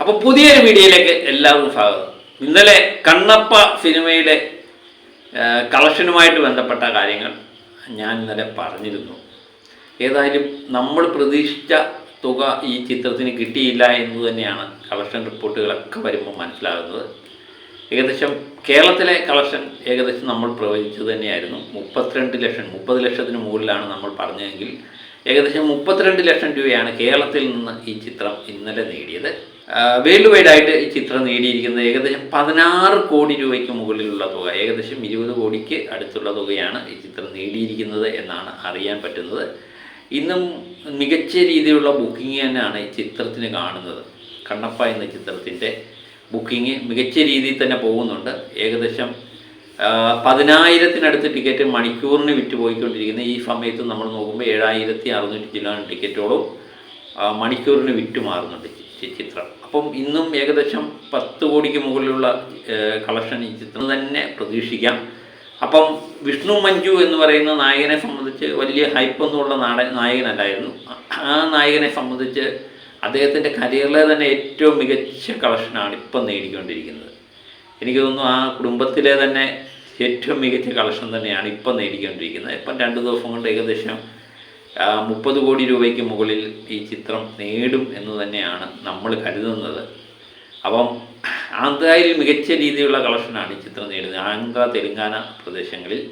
അപ്പോൾ പുതിയൊരു വീഡിയോയിലേക്ക് എല്ലാവരും സ്വാഗതം. ഇന്നലെ കണ്ണപ്പ സിനിമയുടെ കളക്ഷനുമായിട്ട് ബന്ധപ്പെട്ട കാര്യങ്ങൾ ഞാൻ ഇന്നലെ പറഞ്ഞിരുന്നു. ഏതായാലും നമ്മൾ പ്രതീക്ഷിച്ച തുക ഈ ചിത്രത്തിന് കിട്ടിയില്ല എന്ന് തന്നെയാണ് കളക്ഷൻ റിപ്പോർട്ടുകളൊക്കെ വരുമ്പോൾ മനസ്സിലാകുന്നത്. ഏകദേശം കേരളത്തിലെ കളക്ഷൻ ഏകദേശം നമ്മൾ പ്രവചിച്ചത് തന്നെയായിരുന്നു. മുപ്പത്തിരണ്ട് ലക്ഷം മുപ്പത് ലക്ഷത്തിന് മുകളിലാണ് നമ്മൾ പറഞ്ഞതെങ്കിൽ ഏകദേശം മുപ്പത്തിരണ്ട് ലക്ഷം രൂപയാണ് കേരളത്തിൽ നിന്ന് ഈ ചിത്രം ഇന്നലെ നേടിയത്. വേൾഡ് വൈഡായിട്ട് ഈ ചിത്രം നേടിയിരിക്കുന്നത് ഏകദേശം പതിനാറ് കോടി രൂപയ്ക്ക് മുകളിലുള്ള തുക ഏകദേശം ഇരുപത് കോടിക്ക് അടുത്തുള്ള തുകയാണ് ഈ ചിത്രം നേടിയിരിക്കുന്നത് എന്നാണ് അറിയാൻ പറ്റുന്നത്. ഇന്നും മികച്ച രീതിയിലുള്ള ബുക്കിംഗ് തന്നെയാണ് ഈ ചിത്രത്തിന് കാണുന്നത്. കണ്ണപ്പ എന്ന ചിത്രത്തിന്റെ ബുക്കിംഗ് മികച്ച രീതിയിൽ തന്നെ പോകുന്നുണ്ട്. ഏകദേശം പതിനായിരത്തിനടുത്ത് ടിക്കറ്റ് മണിക്കൂറിന് വിറ്റ് പോയിക്കൊണ്ടിരിക്കുന്ന ഈ സമയത്ത് നമ്മൾ നോക്കുമ്പോൾ ഏഴായിരത്തി അറുന്നൂറ്റി ചില ടിക്കറ്റോളം മണിക്കൂറിന് വിറ്റ് മാറുന്നുണ്ട് ചിത്രം. അപ്പം ഇന്നും ഏകദേശം പത്ത് കോടിക്ക് മുകളിലുള്ള കളക്ഷൻ ഈ ചിത്രം തന്നെ പ്രതീക്ഷിക്കാം. അപ്പം വിഷ്ണു മഞ്ജു എന്ന് പറയുന്ന നായകനെ സംബന്ധിച്ച് വലിയ ഹൈപ്പൊന്നുമുള്ള നാട നായകനല്ലായിരുന്നു. ആ നായകനെ സംബന്ധിച്ച് അദ്ദേഹത്തിന്റെ കരിയറിലെ തന്നെ ഏറ്റവും മികച്ച കളക്ഷനാണ് ഇപ്പം നേടിക്കൊണ്ടിരിക്കുന്നത്. എനിക്ക് തോന്നുന്നു ആ കുടുംബത്തിലെ തന്നെ ഏറ്റവും മികച്ച കളക്ഷൻ തന്നെയാണ് ഇപ്പം നേടിക്കൊണ്ടിരിക്കുന്നത്. ഇപ്പം രണ്ട് ദിവസം കൊണ്ട് ഏകദേശം മുപ്പത് കോടി രൂപയ്ക്ക് മുകളിൽ ഈ ചിത്രം നേടും എന്ന് തന്നെയാണ് നമ്മൾ കരുതുന്നത്. അപ്പം ആന്ധ്രയിൽ മികച്ച രീതിയിലുള്ള കളക്ഷനാണ് ഈ ചിത്രം നേടുന്നത്. ആന്ധ്ര തെലുങ്കാന പ്രദേശങ്ങളിൽ.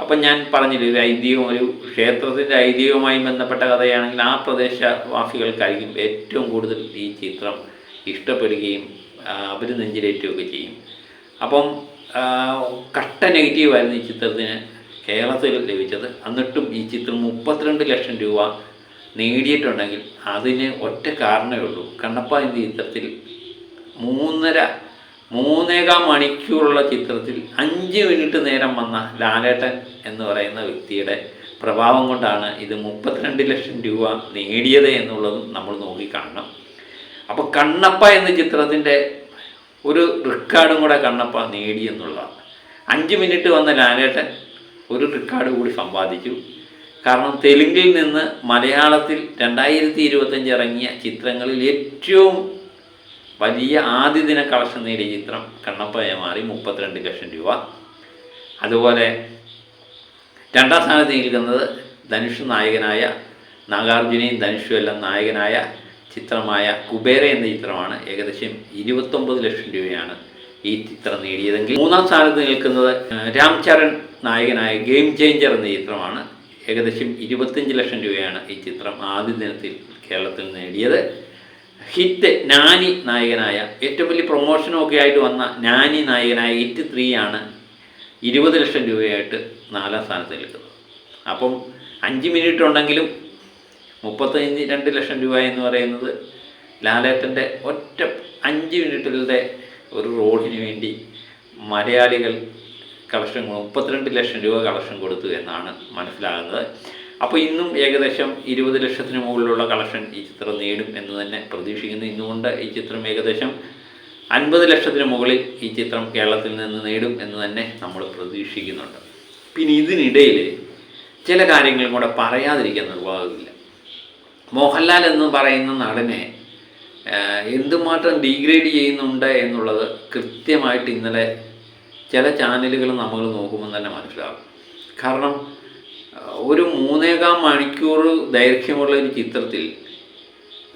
അപ്പം ഞാൻ പറഞ്ഞില്ല ഒരു ഐതിഹ്യം ഒരു ക്ഷേത്രത്തിന്റെ ഐതിഹ്യവുമായി ബന്ധപ്പെട്ട കഥയാണെങ്കിൽ ആ പ്രദേശവാസികൾക്കായിരിക്കും ഏറ്റവും കൂടുതൽ ഈ ചിത്രം ഇഷ്ടപ്പെടുകയും അവർ നെഞ്ചിലേറ്റുകയൊക്കെ ചെയ്യും. അപ്പം കട്ട നെഗറ്റീവായിരുന്നു ഈ ചിത്രത്തിന്. കേരളത്തിൽ ലഭിച്ചത് എന്നിട്ടും ഈ ചിത്രം മുപ്പത്തിരണ്ട് ലക്ഷം രൂപ നേടിയിട്ടുണ്ടെങ്കിൽ അതിന് ഒറ്റ കാരണമേ ഉള്ളൂ. കണ്ണപ്പ എന്ന ചിത്രത്തിൽ മൂന്നര മൂന്നേകാം മണിക്കൂറുള്ള ചിത്രത്തിൽ അഞ്ച് മിനിറ്റ് നേരം വന്ന ലാലേട്ടൻ എന്ന് പറയുന്ന വ്യക്തിയുടെ പ്രഭാവം കൊണ്ടാണ് ഇത് മുപ്പത്തിരണ്ട് ലക്ഷം രൂപ നേടിയത് എന്നുള്ളതും നമ്മൾ നോക്കിക്കാണണം. അപ്പോൾ കണ്ണപ്പ എന്ന ചിത്രത്തിന്റെ ഒരു റെക്കോർഡും കൂടെ കണ്ണപ്പ നേടിയെന്നുള്ളതാണ് അഞ്ച് മിനിറ്റ് വന്ന ലാലേട്ടൻ ഒരു റെക്കോർഡ് കൂടി സമ്പാദിച്ചു കാരണം തെലുങ്കിൽ നിന്ന് മലയാളത്തിൽ രണ്ടായിരത്തി ഇരുപത്തഞ്ച് ഇറങ്ങിയ ചിത്രങ്ങളിൽ ഏറ്റവും വലിയ ആദ്യ ദിന കളക്ഷൻ നേടിയ ചിത്രം കണ്ണപ്പയ മാറി മുപ്പത്തിരണ്ട് ലക്ഷം രൂപ. അതുപോലെ രണ്ടാം സ്ഥാനത്ത് നിൽക്കുന്നത് ധനുഷ് നായകനായ നാഗാർജുനയും ധനുഷും എല്ലാം നായകനായ ചിത്രമായ കുബേര എന്ന ചിത്രമാണ് ഏകദേശം ഇരുപത്തൊമ്പത് ലക്ഷം രൂപയാണ് ഈ ചിത്രം നേടിയതെങ്കിൽ. മൂന്നാം സ്ഥാനത്ത് നിൽക്കുന്നത് ഏഹ്, രാം ചരൺ നായകനായ ഗെയിം ചേഞ്ചർ എന്ന ചിത്രമാണ് ഏകദേശം ഇരുപത്തഞ്ച് ലക്ഷം രൂപയാണ് ഈ ചിത്രം ആദ്യ ദിനത്തിൽ കേരളത്തിൽ നേടിയത്. ഹിറ്റ് നാനി നായകനായ ഏറ്റവും വലിയ പ്രൊമോഷനും ഒക്കെ ആയിട്ട് വന്ന നാനി നായകനായ ഹിറ്റ് ത്രീ ആണ് ഇരുപത് ലക്ഷം രൂപയായിട്ട് നാലാം സ്ഥാനത്ത് നിൽക്കുന്നത്. അപ്പം അഞ്ച് മിനിറ്റ് ഉണ്ടെങ്കിലും മുപ്പത്തഞ്ച് രണ്ട് ലക്ഷം രൂപ എന്ന് പറയുന്നത് ലാലേട്ടന്റെ ഒറ്റ അഞ്ച് മിനിറ്റിലെ ഒരു റോഡിന് വേണ്ടി മലയാളികൾ കളക്ഷൻ മുപ്പത്തിരണ്ട് ലക്ഷം രൂപ കളക്ഷൻ കൊടുത്തു എന്നാണ് മനസ്സിലാകുന്നത്. അപ്പോൾ ഇന്നും ഏകദേശം ഇരുപത് ലക്ഷത്തിന് മുകളിലുള്ള കളക്ഷൻ ഈ ചിത്രം നേടും എന്ന് തന്നെ പ്രതീക്ഷിക്കുന്നു. ഇന്നുകൊണ്ട് ഈ ചിത്രം ഏകദേശം അൻപത് ലക്ഷത്തിന് മുകളിൽ ഈ ചിത്രം കേരളത്തിൽ നിന്ന് നേടും എന്ന് തന്നെ നമ്മൾ പ്രതീക്ഷിക്കുന്നുണ്ട്. പിന്നെ ഇതിനിടയിൽ ചില കാര്യങ്ങളും കൂടെ പറയാതിരിക്കാൻ നിർവാഹമില്ല മോഹൻലാൽ എന്ന് പറയുന്ന നടനെ എന്തുമാത്രം ഡീഗ്രേഡ് ചെയ്യുന്നുണ്ട് എന്നുള്ളത് കൃത്യമായിട്ട് ഇന്നലെ ചില ചാനലുകൾ നമ്മൾ നോക്കുമ്പോൾ തന്നെ മനസ്സിലാകും. കാരണം ഒരു മൂന്നേകാം മണിക്കൂർ ദൈർഘ്യമുള്ള ഒരു ചിത്രത്തിൽ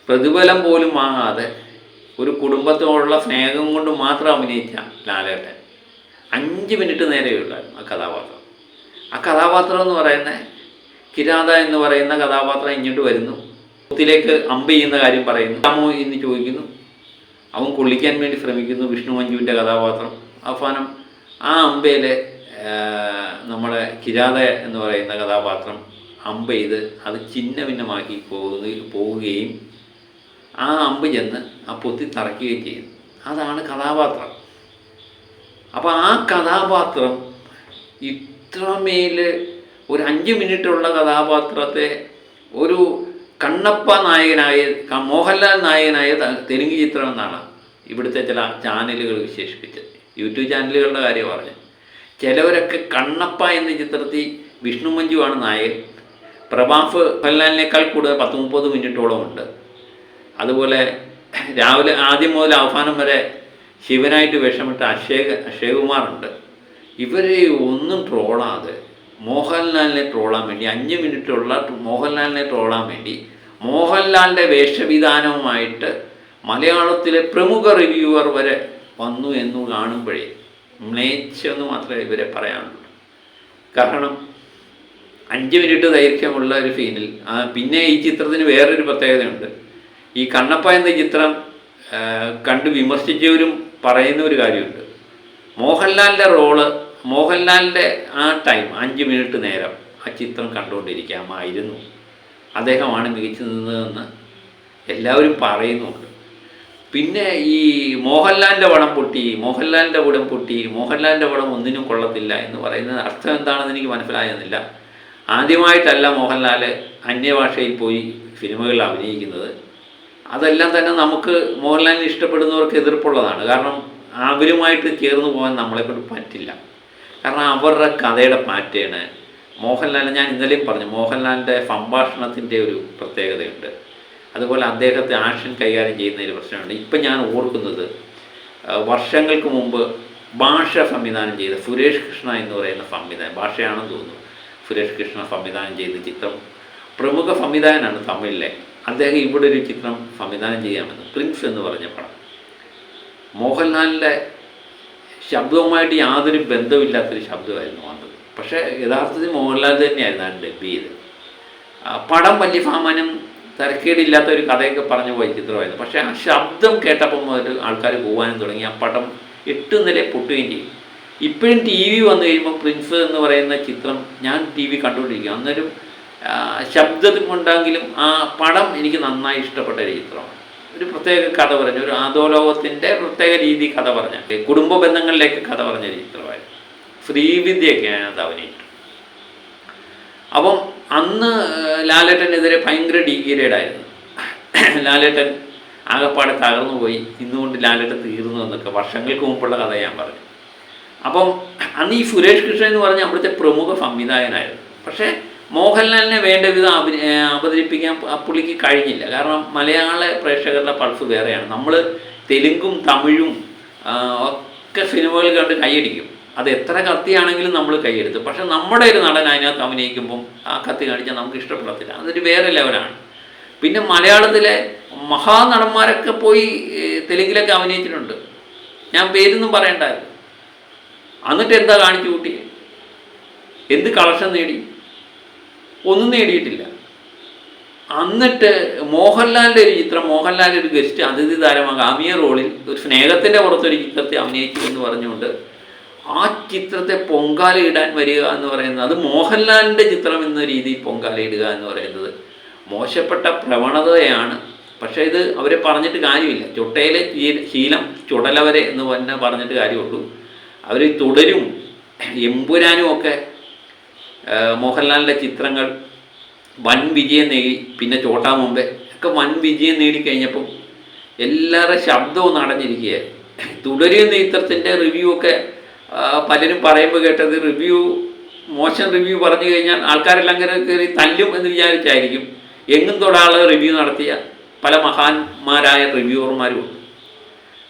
പ്രതിഫലം പോലും വാങ്ങാതെ ഒരു കുടുംബത്തോടുള്ള സ്നേഹം കൊണ്ട് മാത്രം അഭിനയിച്ച ലാലേട്ടൻ അഞ്ച് മിനിറ്റ് നേരെയുള്ളായിരുന്നു ആ കഥാപാത്രം. ആ കഥാപാത്രം എന്ന് പറയുന്ന കിരാത എന്ന് പറയുന്ന കഥാപാത്രം ഇങ്ങോട്ട് വരുന്നു. കുത്തിലേക്ക് അമ്പ് ചെയ്യുന്ന കാര്യം പറയുന്നു. രാമോ എന്ന് ചോദിക്കുന്നു. അവൻ കൊള്ളിക്കാൻ വേണ്ടി ശ്രമിക്കുന്നു വിഷ്ണു മഞ്ജുവിന്റെ കഥാപാത്രം. അവസാനം ആ അമ്പയിലെ നമ്മളെ കിരാത എന്ന് പറയുന്ന കഥാപാത്രം അമ്പ ചെയ്ത് അത് ചിന്ന ഭിന്നമാക്കി പോകുക പോവുകയും ആ അമ്പ് ചെന്ന് ആ പൊത്തി തറയ്ക്കുകയും ചെയ്യുന്നു അതാണ് കഥാപാത്രം. അപ്പോൾ ആ കഥാപാത്രം ഇത്രമേൽ ഒരു അഞ്ച് മിനിറ്റുള്ള കഥാപാത്രത്തെ ഒരു കണ്ണപ്പ നായകനായ മോഹൻലാൽ നായകനായ തെലുങ്ക് ചിത്രം എന്നാണ് ഇവിടുത്തെ ചില ചാനലുകൾ വിശേഷിപ്പിച്ചത്. യൂട്യൂബ് ചാനലുകളുടെ കാര്യം പറഞ്ഞു. ചിലവരൊക്കെ കണ്ണപ്പ എന്ന ചിത്രത്തിൽ വിഷ്ണു മഞ്ജുവാണ് നായകൻ. പ്രഭാഫ് മോഹൻലാലിനേക്കാൾ കൂടുതൽ പത്ത് മുപ്പത് മിനിറ്റോളം ഉണ്ട്. അതുപോലെ രാവിലെ ആദ്യം മുതൽ അവസാനം വരെ ശിവനായിട്ട് വിഷമിട്ട അക്ഷയ് അക്ഷയകുമാറുണ്ട് ഇവരെ ഒന്നും ട്രോളാതെ മോഹൻലാലിനെ ട്രോളാൻ വേണ്ടി അഞ്ച് മിനിറ്റുള്ള മോഹൻലാലിനെ ട്രോളാൻ വേണ്ടി മോഹൻലാലിന്റെ വേഷവിധാനവുമായിട്ട് മലയാളത്തിലെ പ്രമുഖ റിവ്യൂവർ വരെ വന്നു എന്ന് കാണുമ്പോഴേ മ്ലേച്ഛെന്ന് മാത്രമേ ഇവരെ പറയാനുള്ളൂ. കാരണം അഞ്ച് മിനിറ്റ് ദൈർഘ്യമുള്ള ഒരു ഫീനിൽ പിന്നെ ഈ ചിത്രത്തിന് വേറൊരു പ്രത്യേകതയുണ്ട്. ഈ കണ്ണപ്പ എന്ന ചിത്രം കണ്ട് വിമർശിച്ചവരും പറയുന്ന ഒരു കാര്യമുണ്ട്. മോഹൻലാലിന്റെ റോൾ മോഹൻലാലിന്റെ ആ ടൈം അഞ്ച് മിനിറ്റ് നേരം ആ ചിത്രം കണ്ടുകൊണ്ടിരിക്കാമായിരുന്നു. അദ്ദേഹമാണ് മികച്ചു നിന്നതെന്ന് എല്ലാവരും പറയുന്നുണ്ട്. പിന്നെ ഈ മോഹൻലാലിന്റെ പടം പൊട്ടി മോഹൻലാലിന്റെ പടം പൊട്ടി മോഹൻലാലിന്റെ പടം ഒന്നിനും കൊള്ളത്തില്ല എന്ന് പറയുന്നത് അർത്ഥം എന്താണെന്ന് എനിക്ക് മനസ്സിലായെന്നില്ല ആദ്യമായിട്ടല്ല മോഹൻലാൽ അന്യഭാഷയിൽ പോയി സിനിമകളിൽ അഭിനയിക്കുന്നത്. അതെല്ലാം തന്നെ നമുക്ക് മോഹൻലാലിനെ ഇഷ്ടപ്പെടുന്നവർക്ക് എതിർപ്പുള്ളതാണ്. കാരണം അവരുമായിട്ട് ചേർന്ന് പോകാൻ നമ്മളെക്കൊണ്ട് പറ്റില്ല. കാരണം അവരുടെ കഥയുടെ പാറ്റേണ്. മോഹൻലാൽ ഞാൻ ഇന്നലെയും പറഞ്ഞു മോഹൻലാലിന്റെ സംഭാഷണത്തിന്റെ ഒരു പ്രത്യേകതയുണ്ട്. അതുപോലെ അദ്ദേഹത്തെ ആക്ഷൻ കൈകാര്യം ചെയ്യുന്നതിൽ പ്രശ്നമുണ്ട്. ഇപ്പം ഞാൻ ഓർക്കുന്നത് വർഷങ്ങൾക്ക് മുമ്പ് ഭാഷ സംവിധാനം ചെയ്ത സുരേഷ് കൃഷ്ണ എന്ന് പറയുന്ന സംവിധാനം ഭാഷയാണെന്ന് തോന്നുന്നു. സുരേഷ് കൃഷ്ണ സംവിധാനം ചെയ്ത ചിത്രം പ്രമുഖ സംവിധായകനാണ് തമിഴിലെ. അദ്ദേഹം ഇവിടെ ഒരു ചിത്രം സംവിധാനം ചെയ്യാമെന്ന് പ്രിൻസ് എന്ന് പറഞ്ഞ പടം. മോഹൻലാലിന്റെ ശബ്ദവുമായിട്ട് യാതൊരു ബന്ധമില്ലാത്തൊരു ശബ്ദമായിരുന്നു വന്നത് പക്ഷേ യഥാർത്ഥത്തിൽ മോഹൻലാൽ തന്നെയായിരുന്നു ഡബ് ചെയ്ത് പടം വലിയ സാമാന്യം തിരക്കേടില്ലാത്ത ഒരു കഥയൊക്കെ പറഞ്ഞു പോയ ചിത്രമായിരുന്നു. പക്ഷേ ആ ശബ്ദം കേട്ടപ്പോൾ മുതൽ ആൾക്കാർ പോകാനും തുടങ്ങി. ആ പടം എട്ട് നില പൊട്ടുകയും ചെയ്യും ഇപ്പോഴും ടി വി വന്നു കഴിയുമ്പോൾ പ്രിൻസ് എന്ന് പറയുന്ന ചിത്രം ഞാൻ ടി വി കണ്ടുകൊണ്ടിരിക്കും അന്നേരം ശബ്ദത്തിൽ ശബ്ദം കൊണ്ടെങ്കിലും ആ പടം എനിക്ക് നന്നായി ഇഷ്ടപ്പെട്ട ഒരു ചിത്രമാണ്. ഒരു പ്രത്യേക കഥ പറഞ്ഞ ഒരു ആദോലോകത്തിന്റെ പ്രത്യേക രീതി കഥ പറഞ്ഞ കുടുംബ ബന്ധങ്ങളിലേക്ക് കഥ പറഞ്ഞ ഒരു ചിത്രമായിരുന്നു. ശ്രീവിദ്യയൊക്കെ അതിനകത്ത് അഭിനയിച്ചു അപ്പം അന്ന് ലാലേട്ടനെതിരെ ഭയങ്കര ഡീഗ്രേഡായിരുന്നു. ലാലേട്ടൻ ആകപ്പാടെ തകർന്നു പോയി. ഇന്നുകൊണ്ട് ലാലേട്ടൻ തീർന്നു എന്നൊക്കെ വർഷങ്ങൾക്ക് മുമ്പുള്ള കഥ ഞാൻ പറഞ്ഞു. അപ്പം അന്ന് ഈ സുരേഷ് കൃഷ്ണൻ എന്ന് പറഞ്ഞ അവിടുത്തെ പ്രമുഖ സംവിധായകനായിരുന്നു. പക്ഷേ മോഹൻലാലിനെ വേണ്ട വിധം അഭി അവതരിപ്പിക്കാൻ പുള്ളിക്ക് കഴിഞ്ഞില്ല. കാരണം മലയാള പ്രേക്ഷകരുടെ പൾസ് വേറെയാണ്. നമ്മൾ തെലുങ്കും തമിഴും ഒക്കെ സിനിമകൾ കണ്ട് കൈയടിക്കും. അത് എത്ര കത്തിയാണെങ്കിലും നമ്മൾ കൈയെടുത്ത്. പക്ഷെ നമ്മുടെ ഒരു നടൻ അതിനകത്ത് അഭിനയിക്കുമ്പം ആ കത്തി കാണിച്ചാൽ നമുക്ക് ഇഷ്ടപ്പെടത്തില്ല. അതൊരു വേറെ ലെവലാണ് പിന്നെ മലയാളത്തിലെ മഹാനടന്മാരൊക്കെ പോയി തെലുങ്കിലൊക്കെ അഭിനയിച്ചിട്ടുണ്ട്. ഞാൻ പേരൊന്നും പറയണ്ടായിരുന്നു. എന്നിട്ട് എന്താ കാണിച്ചു കൂട്ടി എന്ത് കളക്ഷൻ നേടി? ഒന്നും നേടിയിട്ടില്ല. എന്നിട്ട് മോഹൻലാലിന്റെ ഒരു ചിത്രം മോഹൻലാലിന്റെ ഒരു ഗസ്റ്റ് അതിഥി താരമാകാമിയ റോളിൽ ഒരു സ്നേഹത്തിന്റെ പുറത്തൊരു ചിത്രത്തെ അഭിനയിച്ചു എന്ന് പറഞ്ഞുകൊണ്ട് ആ ചിത്രത്തെ പൊങ്കാലയിടാൻ വരിക എന്ന് പറയുന്നത് അത് മോഹൻലാലിന്റെ ചിത്രം എന്ന രീതിയിൽ പൊങ്കാലയിടുക എന്ന് പറയുന്നത് മോശപ്പെട്ട പ്രവണതയാണ്. പക്ഷേ ഇത് അവരെ പറഞ്ഞിട്ട് കാര്യമില്ല. ചുട്ടയിലെ ശീലം ചുടലവരെ എന്ന് തന്നെ പറഞ്ഞിട്ട് കാര്യമുള്ളൂ. അവർ തുടരും എമ്പുരാനും ഒക്കെ മോഹൻലാലിന്റെ ചിത്രങ്ങൾ വൻ വിജയം നേടി പിന്നെ ചോട്ടാ മുമ്പേ ഒക്കെ വൻ വിജയം നേടിക്കഴിഞ്ഞപ്പം എല്ലാവരുടെ ശബ്ദവും നടഞ്ഞിരിക്കുകയായിരുന്നു തുടരുന്ന ചിത്രത്തിന്റെ റിവ്യൂ ഒക്കെ പലരും പറയുമ്പോൾ കേട്ടത് റിവ്യൂ മോശം റിവ്യൂ പറഞ്ഞു കഴിഞ്ഞാൽ ആൾക്കാരെല്ലാം അങ്ങനെ കയറി തല്ലും എന്ന് വിചാരിച്ചായിരിക്കും. എങ്ങും തൊടാൾ റിവ്യൂ നടത്തിയ പല മഹാന്മാരായ റിവ്യൂവർമാരും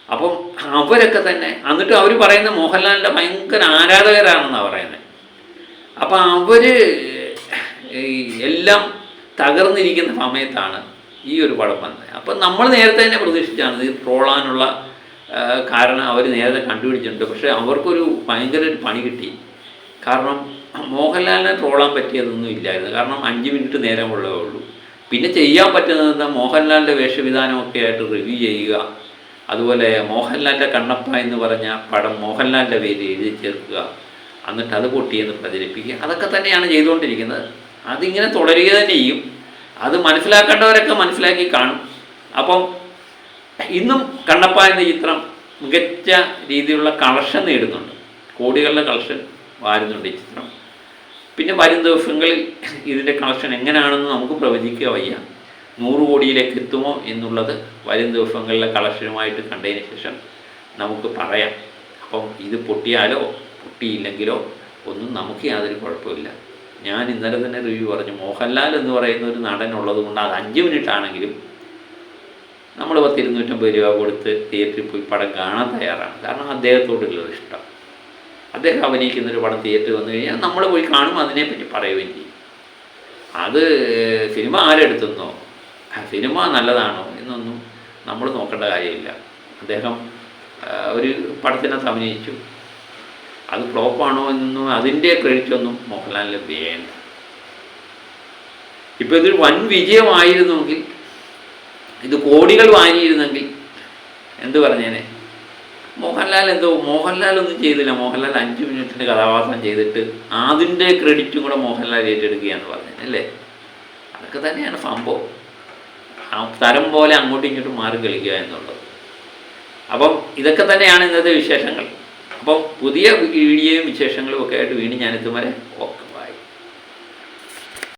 അപ്പം അവരൊക്കെ തന്നെ എന്നിട്ട് അവർ പറയുന്ന മോഹൻലാലിന്റെ ഭയങ്കര ആരാധകരാണെന്നാണ് പറയുന്നത് അപ്പം അവർ എല്ലാം തകർന്നിരിക്കുന്ന സമയത്താണ് ഈ ഒരു പടം വന്നത്. അപ്പം നമ്മൾ നേരത്തെ തന്നെ പ്രതീക്ഷിച്ചാണ് ഇത് ട്രോളാനുള്ള കാരണം അവർ നേരത്തെ കണ്ടുപിടിച്ചിട്ടുണ്ട്. പക്ഷേ അവർക്കൊരു ഭയങ്കര ഒരു പണി കിട്ടി. കാരണം മോഹൻലാലിനെ ട്രോളാൻ പറ്റിയതൊന്നും ഇല്ലായിരുന്നു. കാരണം അഞ്ച് മിനിറ്റ് നേരമുള്ളതേ ഉള്ളൂ. പിന്നെ ചെയ്യാൻ പറ്റുന്നത് എന്താ? മോഹൻലാലിന്റെ വേഷവിധാനമൊക്കെ ആയിട്ട് റിവ്യൂ ചെയ്യുക. അതുപോലെ മോഹൻലാലിന്റെ കണ്ണപ്പ എന്ന് പറഞ്ഞ പടം മോഹൻലാലിന്റെ പേര് എഴുതി ചേർക്കുക. എന്നിട്ട് അത് പൊട്ടിയെന്ന് പ്രചരിപ്പിക്കുക. അതൊക്കെ തന്നെയാണ് ചെയ്തുകൊണ്ടിരിക്കുന്നത്. അതിങ്ങനെ തുടരുക തന്നെ ചെയ്യും. അത് മനസ്സിലാക്കേണ്ടവരൊക്കെ മനസ്സിലാക്കി കാണും. അപ്പം ഇന്നും കണ്ണപ്പ എന്ന ചിത്രം മികച്ച രീതിയിലുള്ള കളക്ഷൻ നേടുന്നുണ്ട്. കോടികളുടെ കളക്ഷൻ വാരുന്നുണ്ട് ഈ ചിത്രം. പിന്നെ വരും ദിവസങ്ങളിൽ ഇതിന്റെ കളക്ഷൻ എങ്ങനെയാണെന്ന് നമുക്ക് പ്രവചിക്കുക വയ്യ. നൂറ് കോടിയിലേക്ക് എത്തുമോ എന്നുള്ളത് വരും ദിവസങ്ങളിലെ കളക്ഷനുമായിട്ട് കണ്ടതിന് ശേഷം നമുക്ക് പറയാം. അപ്പം ഇത് പൊട്ടിയാലോ പൊട്ടിയില്ലെങ്കിലോ ഒന്നും നമുക്ക് യാതൊരു കുഴപ്പമില്ല. ഞാൻ ഇന്നലെ തന്നെ റിവ്യൂ പറഞ്ഞു മോഹൻലാൽ എന്ന് പറയുന്ന ഒരു നടൻ ഉള്ളതുകൊണ്ട് അത് അഞ്ച് മിനിറ്റ് ആണെങ്കിലും നമ്മൾ പത്ത് ഇരുന്നൂറ്റമ്പത് രൂപ കൊടുത്ത് തിയേറ്ററിൽ പോയി പടം കാണാൻ തയ്യാറാണ്. കാരണം അദ്ദേഹത്തോടുള്ളത് ഇഷ്ടം. അദ്ദേഹം അഭിനയിക്കുന്നൊരു പടം തിയേറ്ററിൽ വന്നു കഴിഞ്ഞാൽ നമ്മൾ പോയി കാണും അതിനെപ്പറ്റി പറയുകയും ചെയ്യും. അത് സിനിമ ആരെടുത്തുന്നോ സിനിമ നല്ലതാണോ എന്നൊന്നും നമ്മൾ നോക്കേണ്ട കാര്യമില്ല. അദ്ദേഹം ഒരു പടത്തിനകത്ത് അഭിനയിച്ചു. അത് ഫ്ലോപ്പാണോ എന്നൊന്നും അതിന്റെ ക്രെഡിറ്റ് ഒന്നും മോഹൻലാലിന് വേണ്ട. ഇപ്പോൾ ഇതൊരു വൻ വിജയമായിരുന്നുവെങ്കിൽ ഇത് കോടികൾ വാങ്ങിയിരുന്നെങ്കിൽ എന്ത് പറഞ്ഞേനെ? മോഹൻലാൽ എന്തോ മോഹൻലാൽ ഒന്നും ചെയ്തില്ല. മോഹൻലാൽ അഞ്ച് മിനിറ്റിന്റെ കഥാപാത്രം ചെയ്തിട്ട് അതിന്റെ ക്രെഡിറ്റും കൂടെ മോഹൻലാൽ ഏറ്റെടുക്കുകയെന്ന് പറഞ്ഞു അല്ലേ? അതൊക്കെ തന്നെയാണ് സംഭവം. ആ തരം പോലെ അങ്ങോട്ടും ഇങ്ങോട്ടും മാറി കളിക്കുക എന്നുള്ളത്. അപ്പം ഇതൊക്കെ തന്നെയാണ് ഇന്നത്തെ വിശേഷങ്ങൾ. അപ്പം പുതിയ വീഡിയോയും വിശേഷങ്ങളും ഒക്കെ ആയിട്ട് വീണ്ടും ഞാനെത്തും വരെ ഓക്കെ